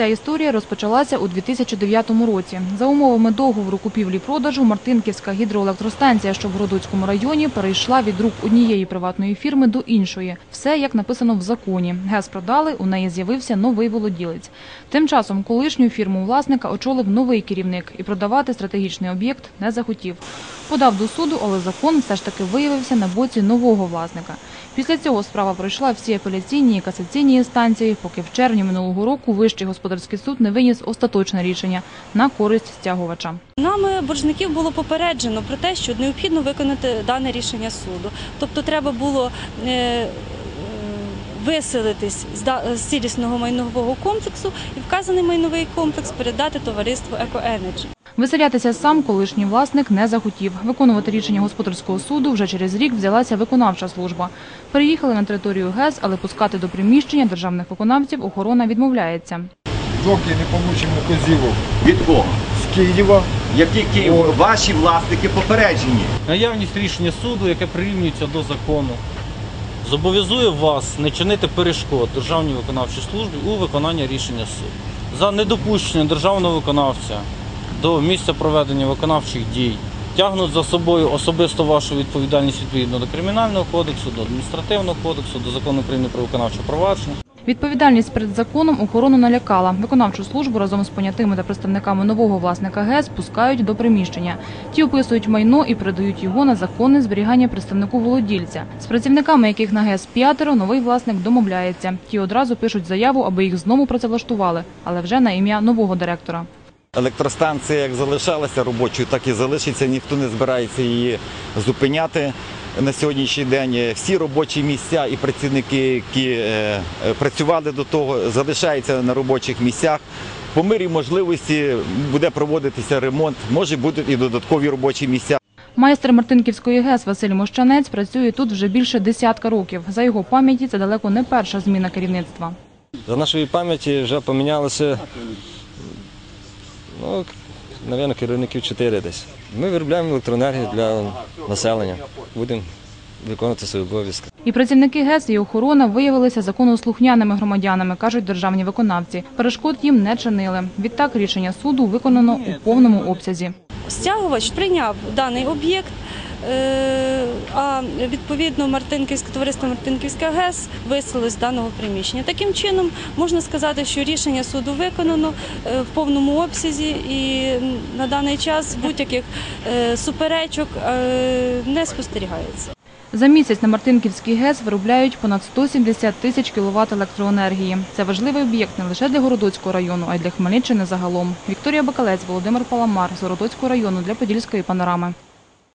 Ця історія розпочалася у 2009 році. За умовами договору купівлі-продажу Мартинківська гідроелектростанція, що в Городоцькому районі, перейшла від рук однієї приватної фірми до іншої. Все як написано в законі. ГЕС продали, у неї з'явився новий володілець. Тим часом колишню фірму власника очолив новий керівник і продавати стратегічний об'єкт не захотів. Подав до суду, але закон все ж таки виявився на боці нового власника. Після цього справа пройшла всі апеляційні і касаційні інстанції, поки в червні минулого року Вищий господарський суд не виніс остаточне рішення на користь стягувача. Нами боржників було попереджено про те, що необхідно виконати дане рішення суду. Тобто треба було е, виселитись з цілісного майнового комплексу і вказаний майновий комплекс передати товариству «Екоенерджі». Виселятися сам колишній власник не захотів. Виконувати рішення господарського суду вже через рік взялася виконавча служба. Переїхали на територію ГЕС, але пускати до приміщення державних виконавців охорона відмовляється. Доки не получимо козівок Від кого? з Києва, Які Київ? Ваші власники попереджені. Наявність рішення суду, яке прирівнюється до закону, зобов'язує вас не чинити перешкод Державній виконавчій службі у виконанні рішення суду. За недопущення державного виконавця до місця проведення виконавчих дій тягнуть за собою особисто вашу відповідальність відповідно до Кримінального кодексу, до адміністративного кодексу, до закону України про виконавче провадження. Відповідальність перед законом охорону налякала. Виконавчу службу разом з понятими та представниками нового власника ГЕС пускають до приміщення. Ті описують майно і передають його на законне зберігання представнику володільця. З працівниками, яких на ГЕС п'ятеро, новий власник домовляється. Ті одразу пишуть заяву, аби їх знову працевлаштували, але вже на ім'я нового директора. Електростанція як залишалася робочою, так і залишиться. Ніхто не збирається її зупиняти на сьогоднішній день. Всі робочі місця і працівники, які е, працювали до того, залишаються на робочих місцях. По мирі можливості буде проводитися ремонт, може бути і додаткові робочі місця. Майстер Мартинківської ГЕС Василь Мощанець працює тут вже більше десятка років. За його пам'яті це далеко не перша зміна керівництва. За нашої пам'яті вже помінялося, ну, мабуть, керівників 4 десь. Ми виробляємо електроенергію для населення. Будемо виконувати свої обов'язки. І працівники ГЕС і охорона виявилися законослухняними громадянами, кажуть державні виконавці. Перешкод їм не чинили. Відтак рішення суду виконано у повному обсязі. Стягувач прийняв даний об'єкт, е, а відповідно Мартинківське товариство Мартинківська ГЕС виселилось з даного приміщення. Таким чином можна сказати, що рішення суду виконано е, в повному обсязі, і на даний час будь-яких е, суперечок е, не спостерігається. За місяць на Мартинківський ГЕС виробляють понад 170 тисяч кіловат електроенергії. Це важливий об'єкт не лише для Городоцького району, а й для Хмельниччини загалом. Вікторія Бакалець, Володимир Паламар з Городоцького району для Подільської панорами.